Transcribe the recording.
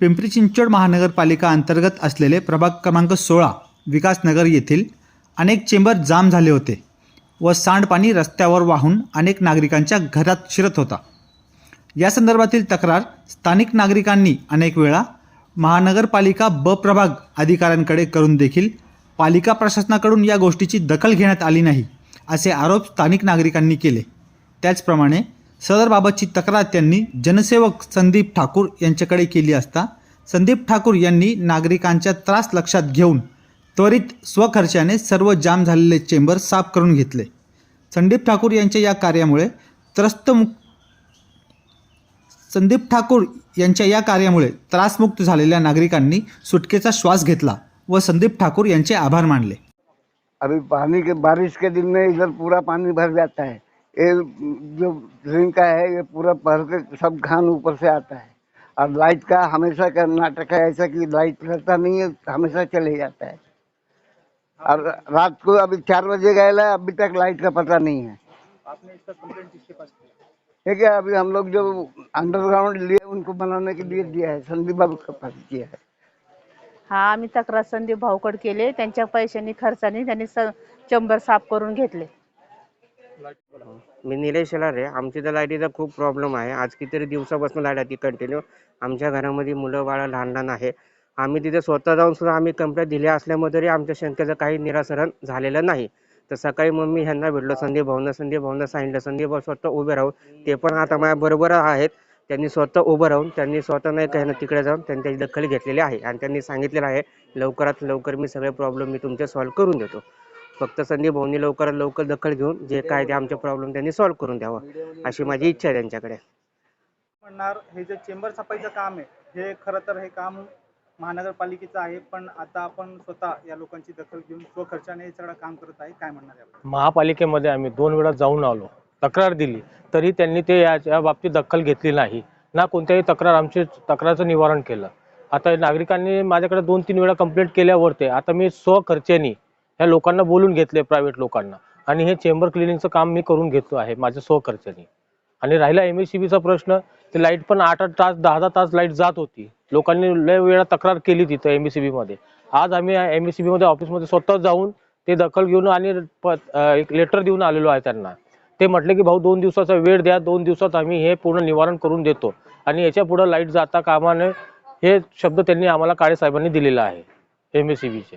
पिंपरी चिंचवड महानगरपालिका अंतर्गत असलेले प्रभाग क्रमांक सोळा विकासनगर येथील अनेक चेंबर जाम झाले होते व सांडपाणी रस्त्यावर वाहून अनेक नागरिकांच्या घरात शिरत होता. या संदर्भातील तक्रार स्थानिक नागरिकांनी अनेक वेळा महानगरपालिका ब प्रभाग अधिकाऱ्यांकडे करून देखील पालिका प्रशासनाकडून या गोष्टीची दखल घेण्यात आली नाही असे आरोप स्थानिक नागरिकांनी केले. त्याचप्रमाणे सदरबाबतची तक्रार त्यांनी जनसेवक संदीप ठाकूर यांच्याकडे केली असता संदीप ठाकूर यांनी नागरिकांच्या त्रास लक्षात घेऊन त्वरित स्वखर्चाने सर्व जाम झालेले चेंबर साफ करून घेतले. संदीप ठाकूर यांच्या या कार्यामुळे त्रस्तमुक संदीप ठाकूर यांच्या या कार्यामुळे त्रासमुक्त झालेल्या नागरिकांनी सुटकेचा श्वास घेतला व संदीप ठाकूर यांचे आभार मानले. अभी पानी के बारिश के दिन में इधर पूरा पानी भर जाता है। ये जो ड्रिंक का है ये पूरा भर के सब घान ऊपर से आता है। और लाइट का हमेशा का नाटक है ऐसा कि लाइट रहता नहीं है हमेशा चले जाता है। और रात को अभी चार बजे गए अभी तक लाइट का पता नहीं है। आपने इसका कंप्लेंट किसके पास किया? है क्या अभी हम लोग जो अंडरग्राउंड लिए उनको बनाने के लिए दिया है संदीप बाबू के पास किया है। हा आम्ही तक्रार संदीप भाऊकड केले त्यांच्या पैशांनी खर्चाने त्यांनी स चंबर साफ करून घेतले. मी निलेश रे आमची तर लाईटीचा खूप प्रॉब्लेम आहे. आज कितीतरी दिवसापासून लाइट आहे ती कंटिन्यू आमच्या घरामध्ये मुलं बाळं लहान लहान आहे. आम्ही तिथे स्वतः जाऊन सुद्धा आम्ही कंप्लेंट दिल्या असल्यामुळे तरी आमच्या शंकेचं काही निरासरण झालेलं नाही. तर सकाळी मग मी ह्यांना भेटलो. संदीप भावना संदीप भावना सांगितलं संदीप भाऊ स्वतः उभे राहून ते पण आता माझ्या बरोबर आहेत. त्यांनी स्वतः उभं राहून त्यांनी स्वतः नाही काही तिकडे जाऊन त्यांनी त्याची दखल घेतलेली आहे. आणि त्यांनी सांगितलेलं आहे लवकरात लवकर मी सगळे प्रॉब्लेम मी तुमचे सॉल्व्ह करून देतो. फक्त संदीप भाऊंनी लवकरात लवकर दखल घेऊन जे काय ते आमचे प्रॉब्लेम त्यांनी सॉल्व्ह करून द्यावं. अशी माझी इच्छा आहे त्यांच्याकडे. म्हणणार हे जे चेंबर छापायचं काम आहे हे खरं तर हे काम महानगरपालिकेचं आहे पण आता आपण स्वतः या लोकांची दखल घेऊन स्वखर्चाने हे सगळं काम करत आहे. काय म्हणणार महापालिकेमध्ये आम्ही दोन वेळा जाऊन आलो. तक्रार दिली. तरी त्यांनी ते या या बाबतीत दखल घेतली नाही. ना कोणत्याही तक्रार आमची तक्रारचं निवारण केलं. आता नागरिकांनी माझ्याकडे दोन तीन वेळा कंप्लेंट केल्यावर ते आता मी स्वखर्चाने ह्या लोकांना बोलून घेतले प्रायव्हेट लोकांना. आणि हे चेंबर क्लिनिंगचं काम मी करून घेतो आहे माझ्या स्वखर्चाने आणि राहिला एम एस सी बीचा प्रश्न ते लाइट पण आठ आठ तास दहा दहा तास लाइट जात होती. लोकांनी लय वेळा तक्रार केली तिथं एम एस सी आज आम्ही एम एस सी ऑफिसमध्ये स्वतः जाऊन ते दखल घेऊन आणि एक लेटर देऊन आलेलो आहे त्यांना. ते म्हटले की भाऊ दोन दिवसाचा वेळ द्या दोन दिवसात आम्ही हे पूर्ण निवारण करून देतो. आणि याच्यापुढे लाइट जाता कामाने हे शब्द त्यांनी आम्हाला काळे साहेबांनी दिलेला आहे एम एस सी बीचे